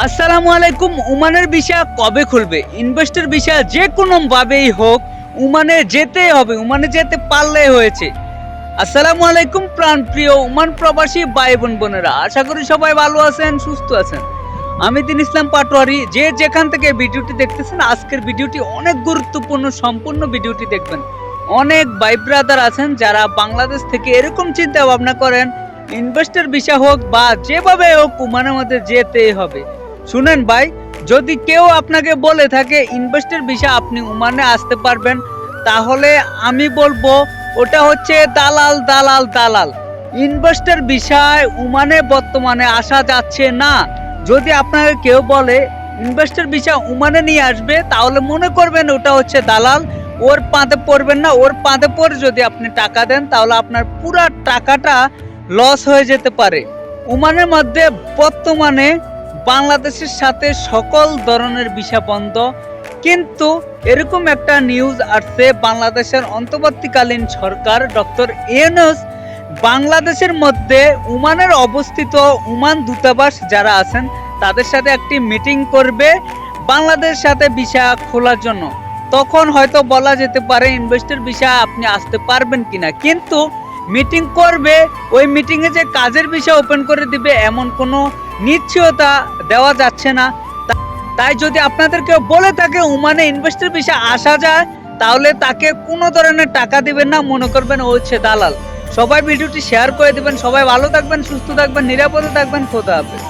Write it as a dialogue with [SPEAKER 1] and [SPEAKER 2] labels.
[SPEAKER 1] আসসালামু আলাইকুম, উমানের ভিসা কবে খুলবে? ইনভেস্টর ভিসা যে কোনো ভাবেই হোক, উমানে যেতে হবে, উমানে যেতে পারলে হয়েছে। আসসালামু আলাইকুম, প্রাণপ্রিয় উমান প্রবাসী ভাই বোন বোনেরা। আশা করি সবাই ভালো আছেন, সুস্থ আছেন। আমি দিন ইসলাম পাটোয়ারি। যে যেখান থেকে ভিডিওটি দেখতেছেন, আজকের ভিডিওটি অনেক গুরুত্বপূর্ণ, সম্পূর্ণ ভিডিওটি দেখবেন। অনেক ভাই ব্রাদার আছেন যারা বাংলাদেশ থেকে এরকম চিন্তা ভাবনা করেন ইনভেস্টর ভিসা হোক বা যেভাবে হোক উমানের মধ্যে যেতেই হবে। শুনেন ভাই, যদি কেউ আপনাকে বলে থাকে ইনভেস্টর ভিসা আপনি উমানে আসতে পারবেন, তাহলে আমি বলব ওটা হচ্ছে দালাল দালাল দালাল। ইনভেস্টর বিষয় উমানে বর্তমানে আসা যাচ্ছে না। যদি আপনাকে কেউ বলে ইনভেস্টর বিষয় উমানে নিয়ে আসবে, তাহলে মনে করবেন ওটা হচ্ছে দালাল। ওর পাঁদে পড়বেন না, ওর পাঁদে পড়ে যদি আপনি টাকা দেন, তাহলে আপনার পুরা টাকাটা লস হয়ে যেতে পারে। উমানের মধ্যে বর্তমানে বাংলাদেশের সাথে সকল ধরনের ভিসা বন্ধ। কিন্তু এরকম একটা নিউজ আসছে, বাংলাদেশের অন্তর্বর্তীকালীন সরকার ডক্টর ইউনুস বাংলাদেশের মধ্যে উমানের অবস্থিত উমান দূতাবাস যারা আছেন, তাদের সাথে একটি মিটিং করবে বাংলাদেশের সাথে ভিসা খোলার জন্য। তখন হয়তো বলা যেতে পারে, ইনভেস্টর ভিসা আপনি আসতে পারবেন কিনা? কিন্তু মিটিং করবে, ওই মিটিংয়ে যে কাজের বিষয় ওপেন করে দিবে, এমন কোনো নিশ্চয়তা দেওয়া যাচ্ছে না। তাই যদি আপনাদের কেউ বলে থাকে উমানে ইনভেস্টের বিষয়ে আসা যায়, তাহলে তাকে কোনো ধরনের টাকা দিবেন না, মনে করবেন ও হচ্ছে দালাল। সবাই ভিডিওটি শেয়ার করে দিবেন, সবাই ভালো থাকবেন, সুস্থ থাকবেন, নিরাপদে থাকবেন, খোদা হাফেজ।